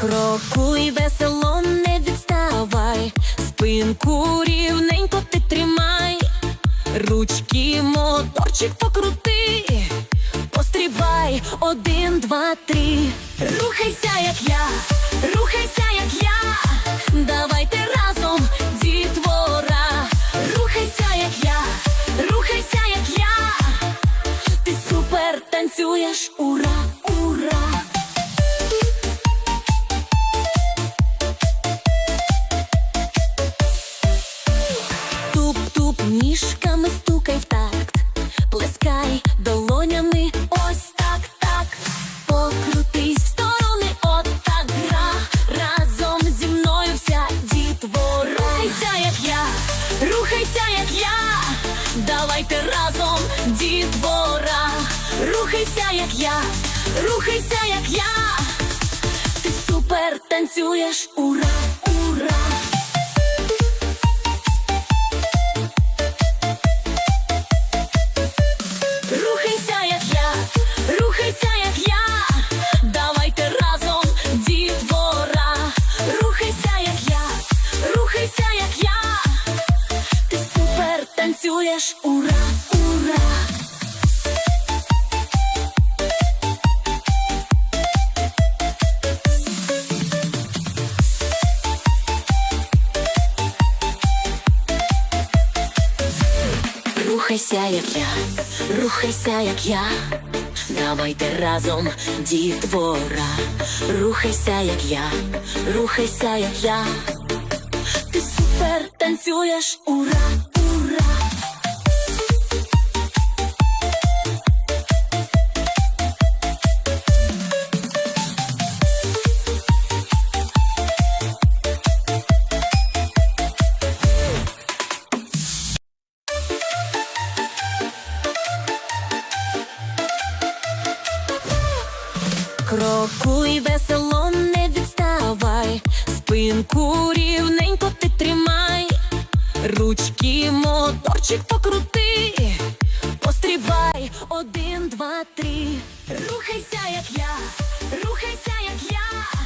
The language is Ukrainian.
Крокуй весело, не відставай, спинку рівненько ти тримай, ручки моторчик покрути, пострибай, один, два, три. Рухайся, як я, рухайся, як я, давайте разом, дітвора, рухайся, як я, рухайся, як я, ти супер танцюєш, ура. Рухайся, як я. Давайте разом, дітвора. Рухайся, як я, рухайся, як я. Ти супер танцюєш, ура, танцюєш, ура, ура. Рухайся, як я, рухайся, як я, давайте разом, дітвора, рухайся, як я, рухайся, як я, ти супер танцюєш, ура, ура. Крокуй весело, не відставай, спинку рівненько ти тримай, ручки моторчик покрути, пострібай один, два, три. Рухайся, як я, рухайся, як я,